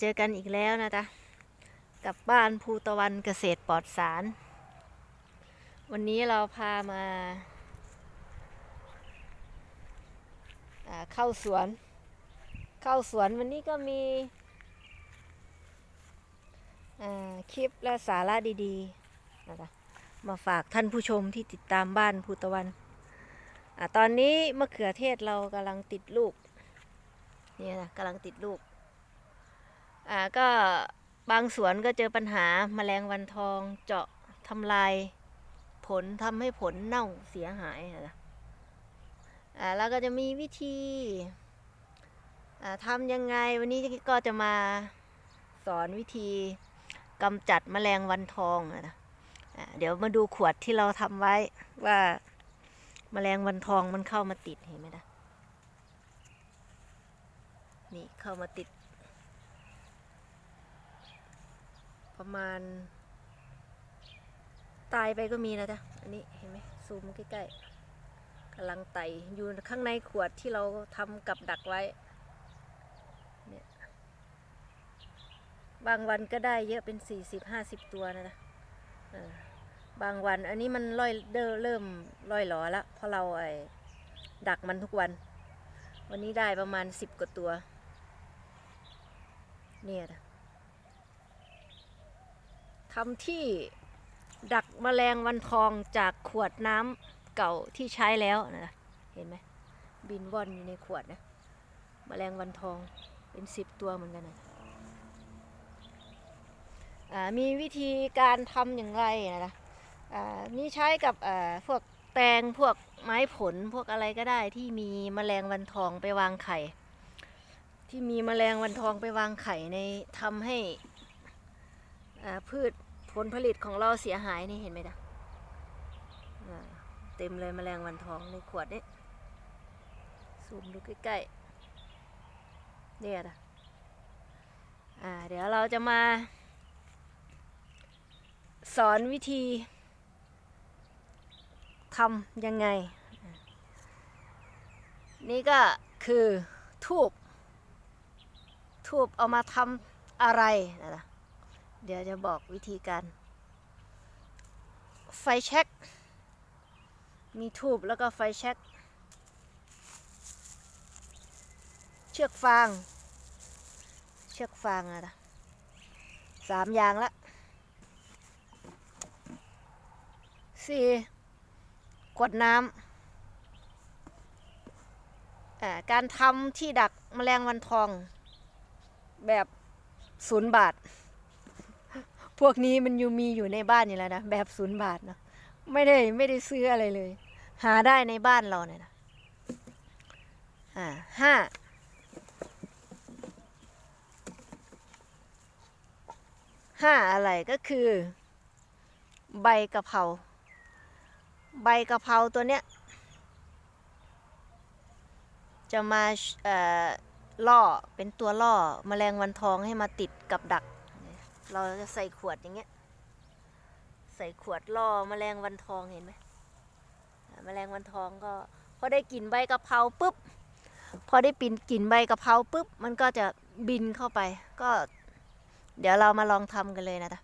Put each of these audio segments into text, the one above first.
เจอกันอีกแล้วนะจ๊ะกับบ้านภูตะวันเกษตรปลอดสาร วันนี้เราพามาาเข้าสวน เข้าสวนวันนี้ก็มีคลิปและสาระดีๆนะจ๊ะมาฝากท่านผู้ชมที่ติดตามบ้านภูตะวันอตอนนี้มะเขือเทศเรากำลังติดลูก นี่นะกำลังติดลูก อ่าก็บางสวนก็เจอปัญหาแมลงวันทองเจาะทำลายผลทำให้ผลเน่าเสียหายนะอ่าแล้วก็จะมีวิธีอ่าทำยังไงวันนี้ก็จะมาสอนวิธีกำจัดแมลงวันทองนะอ่าเดี๋ยวมาดูขวดที่เราทำไว้ว่าแมลงวันทองมันเข้ามาติดเห็นไหมนะนี่เข้ามาติด ประมาณ ตายไปก็มีนะจ๊ะ อันนี้เห็นไหมซูมใกล้ๆกำลังไตอยู่ข้างในขวดที่เราทำกับดักไว้เนี่ยบางวันก็ได้เยอะเป็นสี่สิบห้าสิบตัวนะจ๊ะบางวันอันนี้มันล่อยเดเริ่มล่อยหลอแล้วเพราะเราไอ้ดักมันทุกวัน วันนี้ได้ประมาณสิบกว่าตัว เนี่ยนะ ทำที่ดักแมลงวันทองจากขวดน้ำเก่าที่ใช้แล้วนะเห็นไหมบินว่อนอยู่ในขวดนะแมลงวันทองเป็นสิบตัวเหมือนกันนะมีวิธีการทำอย่างไรนะอ่ามีใช้กับพวกแตงพวกไม้ผลพวกอะไรก็ได้ที่มีแมลงวันทองไปวางไข่ ที่มีแมลงวันทองไปวางไข่ในทำให้พืช ผลผลิตของเราเสียหายนี่เห็นไหมจ๊ะเต็มเลยแมลงวันทองในขวดนี้ซูมดูใกล้ๆเนี่ยนะอ่าเดี๋ยวเราจะมา สอนวิธีทำยังไง นี่ก็คือทูบทูบเอามาทำอะไรนะจ๊ะ เดี๋ยวจะบอกวิธีการ ไฟแช็กมีทูบแล้วก็ไฟแช็กเชือกฟาง เชือกฟางอะนะสามอย่างละสี่กวดน้ำการทำที่ดักแมลงวันทองแบบศูนย์บาท พวกนี้มันอยู่มีอยู่ในบ้านอยู่แล้วนะแบบศูนย์บาทเนาะไม่ได้ไม่ได้ซื้ออะไรเลย หาได้ในบ้านเราเนี่ยนะอ่าห้าห้าอะไรก็คือ ใบกะเพราใบกะเพราตัวเนี้ย จะมาเอ่อล่อเป็นตัวล่อแมลงวันทองให้มาติดกับดัก เราจะใส่ขวดอย่างเงี้ย ใส่ขวดล่อแมลงวันทองเห็นไหมแมลงวันทองก็พอได้กลิ่นใบกะเพราปุ๊บ พอได้ปินกลิ่นใบกะเพราปุ๊บ มันก็จะบินเข้าไป ก็ เดี๋ยวเรามาลองทำกันเลยนะจ๊ะ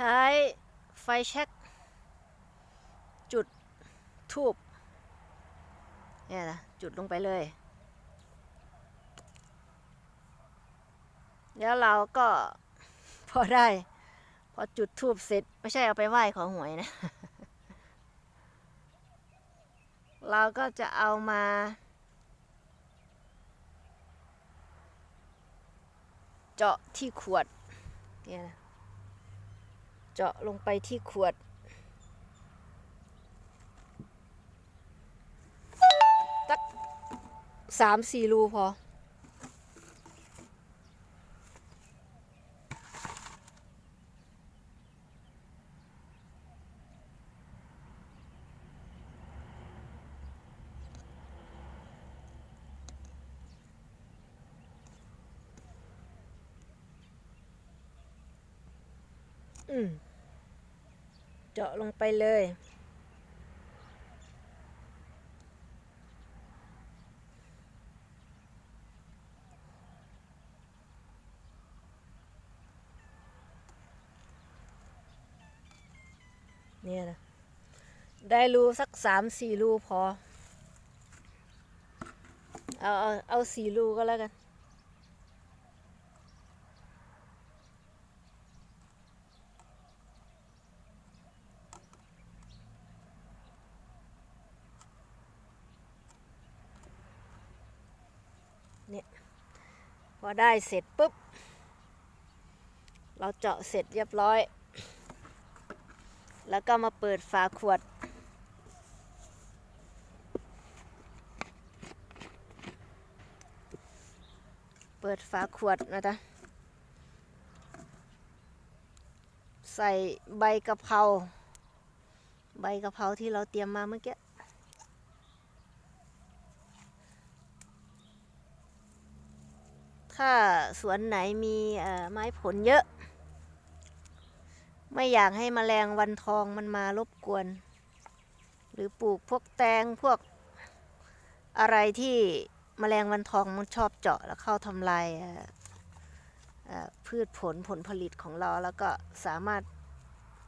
ใช้ไฟแช็กจุดทูบเนี่ยนะจุดลงไปเลย แล้วเราก็พอได้ พอจุดทูบเสร็จ ไม่ใช่เอาไปไหว้ของหวยนะ เราก็จะเอามา เจาะที่ขวดเนี่ยนะ เจาะลงไปที่ขวด ตักสามสี่รูพออืม เจาะลงไปเลย เนี่ยนะ ได้รูสักสามสี่รูพอ เอาเอาเอาสี่รูก็แล้วกัน พอได้เสร็จปุ๊บ เราเจาะเสร็จเรียบร้อย แล้วก็มาเปิดฝาขวด เปิดฝาขวดนะจ๊ะใส่ใบกะเพราใบกะเพราที่เราเตรียมมาเมื่อกี้ ถ้าสวนไหนมีไม้ผลเยอะ ไม่อยากให้แมลงวันทองมันมารบกวน หรือปลูกพวกแตงพวกอะไรที่แมลงวันทองมันชอบเจาะแล้วเข้าทำลายพืชผลผลผลิตของเราแล้วก็สามารถ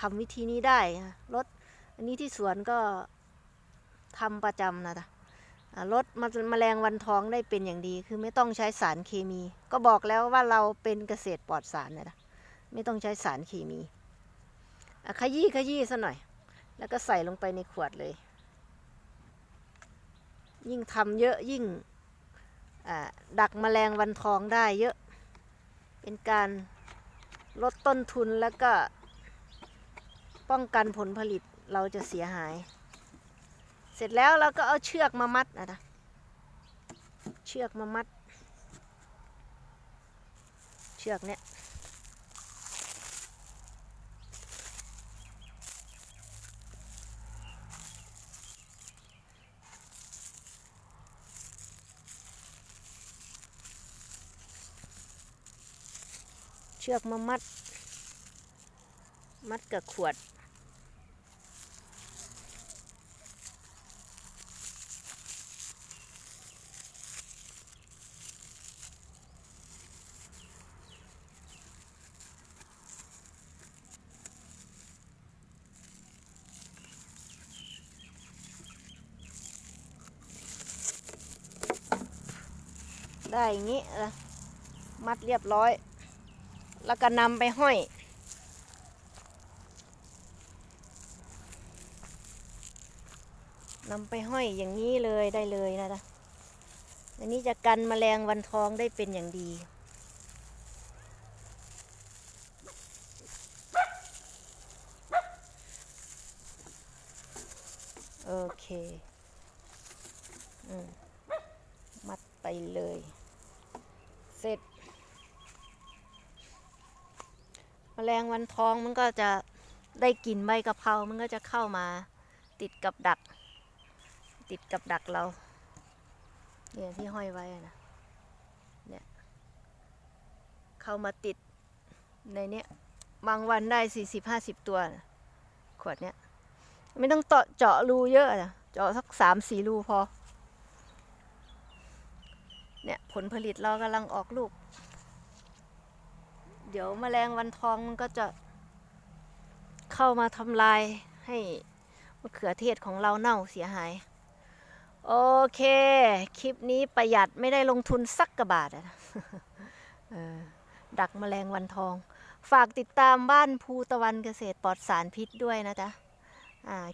ทำวิธีนี้ได้ลดอันนี้ที่สวนก็ทำประจำนะจ๊ะ ลดมแมลงวันท้องได้เป็นอย่างดี คือไม่ต้องใช้สารเคมี ก็บอกแล้วว่าเราเป็นเกษตรปลอดสารนะไม่ต้องใช้สารเคมีขยี้ขยี้ซะหน่อย แล้วก็ใส่ลงไปในขวดเลย ยิ่งทำเยอะยิ่งดักแมลงวันทองได้เยอะ เป็นการลดต้นทุนแล้วก็ป้องกันผลผลิตเราจะเสียหาย เสร็จแล้วเราก็เอาเชือกมามัดนะนะเชือกมามัด เชือกเนี้ยเชือกมามัด มัดกับขวด ได้อย่างนี้นะมัดเรียบร้อย แล้วก็นำไปห้อยนำไปห้อยอย่างนี้เลยได้เลยนะจ๊ะอันนี้จะกันแมลงวันทองได้เป็นอย่างดี โอเค อืม มัดไปเลย เสร็จแมลงวันทองมันก็จะได้กลิ่นใบกะเพรา มันก็จะเข้ามาติดกับดัก ติดกับดักเราเนี่ยที่ห้อยไว้นะเนี่ยเข้ามาติดในเนี้ยบางวันได้สี่สิบห้าสิบตัวนะขวดเนี้ยไม่ต้องเจาะรูเยอะนะเจาะสักสามสี่รูพอ เนี่ยผลผลิตเรากำลังออกลูก เดี๋ยวแมลงวันทองมันก็จะเข้ามาทำลายให้มะเขือเทศของเราเน่าเสียหาย โอเค คลิปนี้ประหยัดไม่ได้ลงทุนสักกระบาทอะนะดักแมลงวันทอง ฝากติดตามบ้านภูตะวันเกษตรปลอดสารพิษด้วยนะจ๊ะ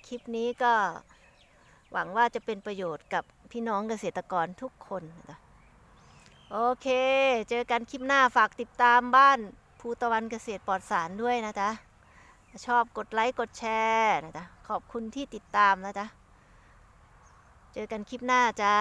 คลิปนี้ก็หวังว่าจะเป็นประโยชน์กับพี่น้องเกษตรกรทุกคนนะจ๊ะ โอเค เจอกันคลิปหน้าฝากติดตามบ้านภูตะวันเกษตรปลอดสารด้วยนะจ๊ะ ชอบกดไลค์กดแชร์นะจ๊ะ ขอบคุณที่ติดตามนะจ๊ะ เจอกันคลิปหน้าจ้า